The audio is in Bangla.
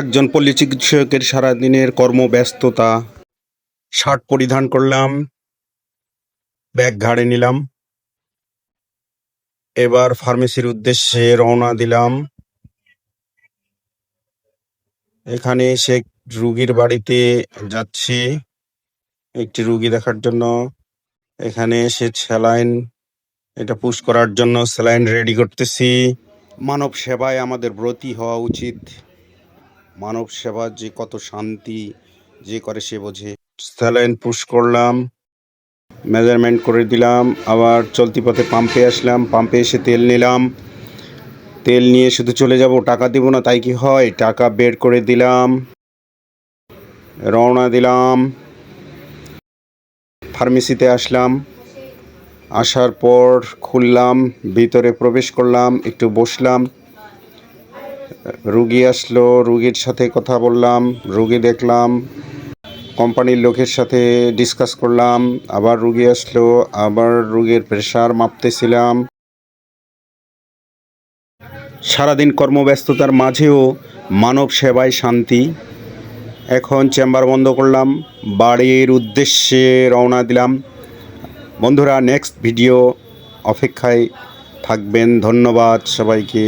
একজন পল্লী চিকিৎসকের সারাদিনের কর্মব্যস্ততা, শার্ট পরিধান করলাম, ব্যাগ ঘাড়ে নিলাম, এবার ফার্মেসির উদ্দেশ্যে রওনা দিলাম। এখানে সে রুগীর বাড়িতে যাচ্ছি। একটি রুগী দেখার জন্য। এখানে সে স্যালাইন, এটা পুশ করার জন্য স্যালাইন রেডি করতেছি। মানব সেবায় আমাদের ব্রতী হওয়া উচিত। মানব সেবা যে কত শান্তি, যে করে সে বোঝে। স্যালাইন পুশ করলাম, মেজারমেন্ট করে দিলাম, আবার চলতি পথে পাম্পে আসলাম, পাম্পে এসে তেল নিলাম। তেল নিয়ে শুধু চলে যাব, টাকা দিব না, তাই কি হয়? টাকা বের করে দিলাম, রওনা দিলাম, ফার্মেসিতে আসলাম। আসার পর খুললাম, ভিতরে প্রবেশ করলাম, একটু বসলাম। রুগী আসলো, রুগীর সাথে কথা বললাম, রুগী দেখলাম, কোম্পানির লোকের সাথে ডিসকাস করলাম, আবার রুগী আসলো, আবার রুগীর প্রেশার মাপতেছিলাম। সারাদিন কর্মব্যস্ততার মাঝেও মানব সেবায় শান্তি। এখন চেম্বার বন্ধ করলাম, বাড়ির উদ্দেশ্যে রওনা দিলাম। বন্ধুরা নেক্সট ভিডিও অপেক্ষায় থাকবেন। ধন্যবাদ সবাইকে।